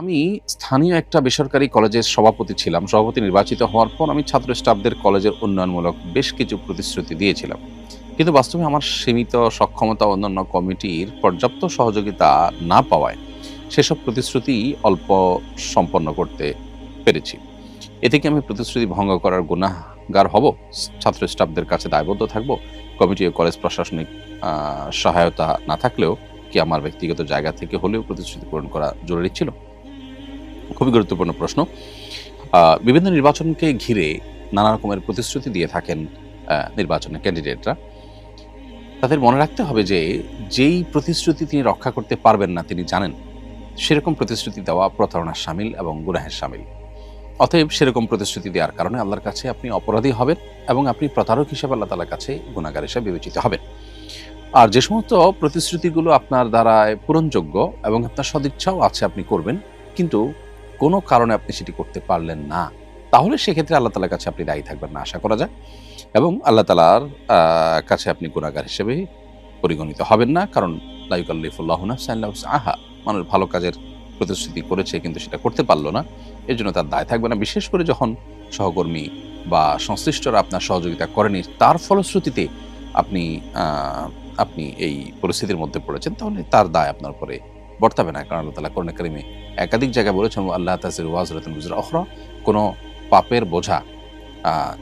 আমি স্থানীয় একটা বেসরকারি কলেজের সভাপতি ছিলাম। সভাপতি নির্বাচিত হওয়ার পর আমি ছাত্র স্টাফদের কলেজের উন্নয়নমূলক বেশ কিছু প্রতিশ্রুতি দিয়েছিলাম। কিন্তু বাস্তবে আমার সীমিত সক্ষমতা অন্যান্য কমিটির পর্যাপ্ত সহযোগিতা না পাওয়ায় সেসব প্রতিশ্রুতি অল্প সম্পন্ন করতে পেরেছি। এতে কি আমি প্রতিশ্রুতি ভঙ্গ করার গুণাগার হব? ছাত্র স্টাফদের কাছে দায়বদ্ধ থাকব? কমিটি ও কলেজ প্রশাসনিক সহায়তা না থাকলেও কি আমার ব্যক্তিগত জায়গা থেকে হলেও প্রতিশ্রুতি পূরণ করা জরুরি ছিল? খুবই গুরুত্বপূর্ণ প্রশ্ন। বিভিন্ন নির্বাচনকে ঘিরে নানা রকমের প্রতিশ্রুতি দিয়ে থাকেন নির্বাচনের ক্যান্ডিডেটরা। তাদের মনে রাখতে হবে যে, যেই প্রতিশ্রুতি তিনি রক্ষা করতে পারবেন না তিনি জানেন, সেরকম প্রতিশ্রুতি দেওয়া প্রতারণার সামিল এবং গুনাহের সামিল। অতএব সেরকম প্রতিশ্রুতি দেওয়ার কারণে আল্লাহর কাছে আপনি অপরাধী হবেন এবং আপনি প্রতারক হিসেবে আল্লাহ তালার কাছে গুণাগার হিসেবে বিবেচিত হবেন। আর যে সমস্ত প্রতিশ্রুতিগুলো আপনার দ্বারায় পূরণযোগ্য এবং আপনার সদিচ্ছাও আছে আপনি করবেন, কিন্তু কোনো কারণে আপনি সেটি করতে পারলেন না, তাহলে সেক্ষেত্রে আল্লাহ তালার কাছে আপনি দায়ী থাকবেন না, আশা করা যায়। এবং আল্লাহ তালার কাছে আপনি গুণাগার হিসেবে পরিগণিত হবেন না, কারণ লাইকাল্লিফুল্লাহ আহা মানুষ ভালো কাজের প্রতিশ্রুতি করেছে কিন্তু সেটা করতে পারল না এর জন্য তার দায় থাকবে না। বিশেষ করে যখন সহকর্মী বা সংশ্লিষ্টরা আপনার সহযোগিতা করেনি, তার ফলশ্রুতিতে আপনি আপনি এই পরিস্থিতির মধ্যে পড়েছেন, তাহলে তার দায় আপনার উপরে বর্তাবে না, কারণ আল্লাহ তালা করণে কারিমে একাধিক জায়গায় বলেছেন, আল্লাহ তাসির ওয়াজরাতুল বুজরা অখরা কোনো পাপের বোঝা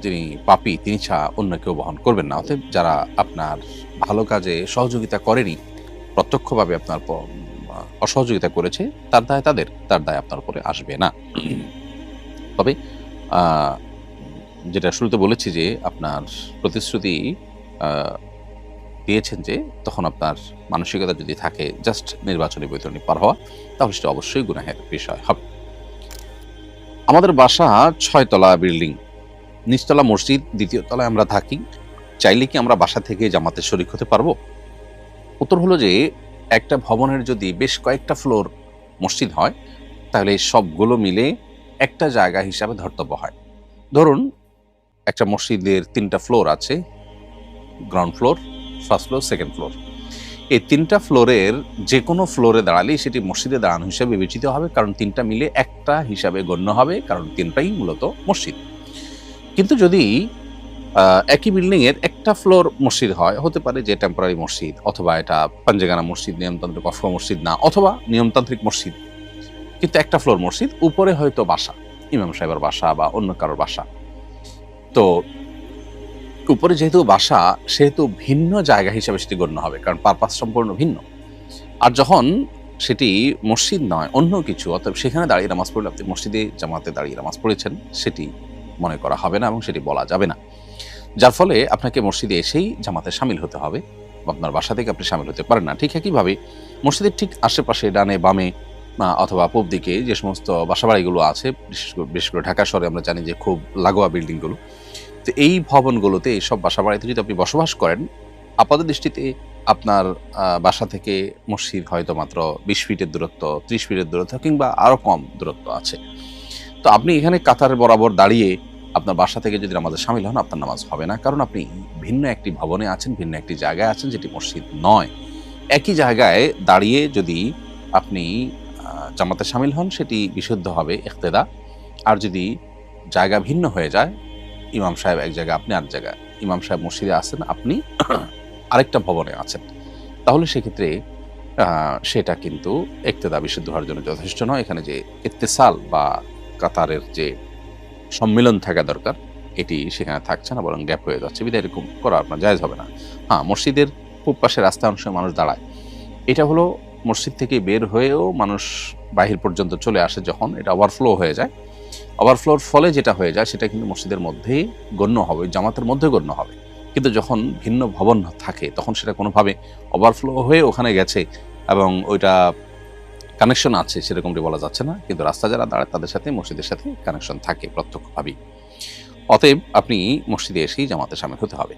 যিনি পাপি, তিনি ছাড়া অন্য কেউ বহন করবেন না। অতএব যারা আপনার ভালো কাজে সহযোগিতা করেনি, প্রত্যক্ষভাবে আপনার অসহযোগিতা করেছে, তার দায় তাদের, তার দায় আপনার উপরে আসবে না। তবে যেটা শুরুতে বলেছি যে, আপনার প্রতিশ্রুতি আহ, দিয়েছেন যে তখন আপনার মানসিকতা যদি থাকে জাস্ট নির্বাচনী বৈতরণী পার হওয়া তাহলে সেটা অবশ্যই গুনাহের বিষয় হবে। আমাদের বাসা ছয়তলা বিল্ডিং নিচতলা মসজিদ দ্বিতীয় তলায় আমরা থাকি। চাইলে কি আমরা বাসা থেকে জামাতে শরিক হতে পারব? উত্তর হলো যে একটা ভবনের যদি বেশ কয়েকটা ফ্লোর মসজিদ হয় তাহলে সবগুলো মিলে একটা জায়গা হিসাবে ধর্তব্য হয়। ধরুন একটা মসজিদের তিনটা ফ্লোর আছে ground floor first floor, second floor. এই তিনটা ফ্লোরের যে কোনো ফ্লোরে দাঁড়ালেই সেটি মসজিদে দাঁড়ানো হিসাবে বিবেচিত হবে, কারণ তিনটা মিলে একটা হিসাবে গণ্য হবে, কারণ তিনটাই মূলত মসজিদ। কিন্তু যদি একই বিল্ডিং এর একটা ফ্লোর মসজিদ হয়, হতে পারে যে টেম্পোরারি মসজিদ, অথবা এটা পাঞ্জেগানা মসজিদ, নিয়মতান্ত্রিক অফ মসজিদ না, অথবা নিয়মতান্ত্রিক মসজিদ। কিন্তু একটা ফ্লোর মসজিদ, উপরে হয়তো বাসা, ইমাম সাহেবের বাসা বা অন্য কারোর বাসা। তো উপরে যেহেতু বাসা, সেহেতু ভিন্ন জায়গা হিসাবে সেটি গণ্য হবে, কারণ পারপাস সম্পূর্ণ ভিন্ন। আর যখন সেটি মসজিদ নয়, অন্য কিছু, অতএব সেখানে দাঁড়িয়ে নামাজ পড়লে আপনি মসজিদে, জামাতে দাঁড়িয়ে নামাজ পড়েছেন, সেটি মনে করা হবে না এবং সেটি বলা যাবে না। যার ফলে আপনাকে মসজিদে এসেই জামাতে সামিল হতে হবে আপনার বাসা থেকে আপনি সামিল হতে পারেন না। ঠিক একইভাবে মসজিদের ঠিক আশেপাশে, ডানে, বামে অথবা পূব দিকে যে সমস্ত বাসাবাড়িগুলো আছে, বিশেষ করে ঢাকা শহরে আমরা জানি যে খুব লাগোয়া বিল্ডিংগুলো তো এই ভবনগুলোতে এইসব বাসা বাড়িতে যদি আপনি বসবাস করেন, আপাত দৃষ্টিতে আপনার বাসা থেকে মসজিদ হয়তো মাত্র বিশ ফিটের দূরত্ব, ত্রিশ ফিটের দূরত্ব কিংবা আরও কম দূরত্ব আছে। তো আপনি এখানে কাতারের বরাবর দাঁড়িয়ে আপনার বাসা থেকে যদি নামাজে সামিল হন, আপনার নামাজ হবে না। কারণ আপনি ভিন্ন একটি ভবনে আছেন, ভিন্ন একটি জায়গায় আছেন, যেটি মসজিদ নয়। একই জায়গায় দাঁড়িয়ে যদি আপনি জামাতে সামিল হন, সেটি বিশুদ্ধ হবে, ইখতেদা। আর যদি জায়গা ভিন্ন হয়ে যায় ইমাম সাহেব এক জায়গায়, আপনি আর জায়গায়। ইমাম সাহেব মসজিদে আছেন, আপনি আরেকটা ভবনে আছেন। তাহলে সেক্ষেত্রে সেটা কিন্তু ইক্তেদা বিশুদ্ধ হওয়ার জন্য যথেষ্ট নয়। এখানে যে ইত্তেসাল বা কাতারের যে সম্মিলন থাকা দরকার, এটি সেখানে থাকছে না, বরং গ্যাপ হয়ে যাচ্ছে। বিধায় এরকম করা আপনার জায়জ হবে না। হ্যাঁ মসজিদের পূব পাশে রাস্তা অংশে মানুষ দাঁড়ায়। এটা হলো মসজিদ থেকে বের হয়েও মানুষ বাহির পর্যন্ত চলে আসে যখন, এটা ওভারফ্লো হয়ে যায়। ওভারফ্লোর ফলে যেটা হয়ে যায়, সেটা কিন্তু মসজিদের মধ্যেই গণ্য হবে, জামাতের মধ্যে গণ্য হবে। কিন্তু যখন ভিন্ন ভবন থাকে, তখন সেটা কোনোভাবে ওভারফ্লো হয়ে ওখানে গেছে এবং ওইটা কানেকশন আছে, সেরকমটি বলা যাচ্ছে না। কিন্তু রাস্তা যারা দাঁড়ায়, তাদের সাথে, মসজিদের সাথে কানেকশন থাকে প্রত্যক্ষভাবেই। অতএব আপনি মসজিদে এসেই জামাতে সামিল হতে হবে।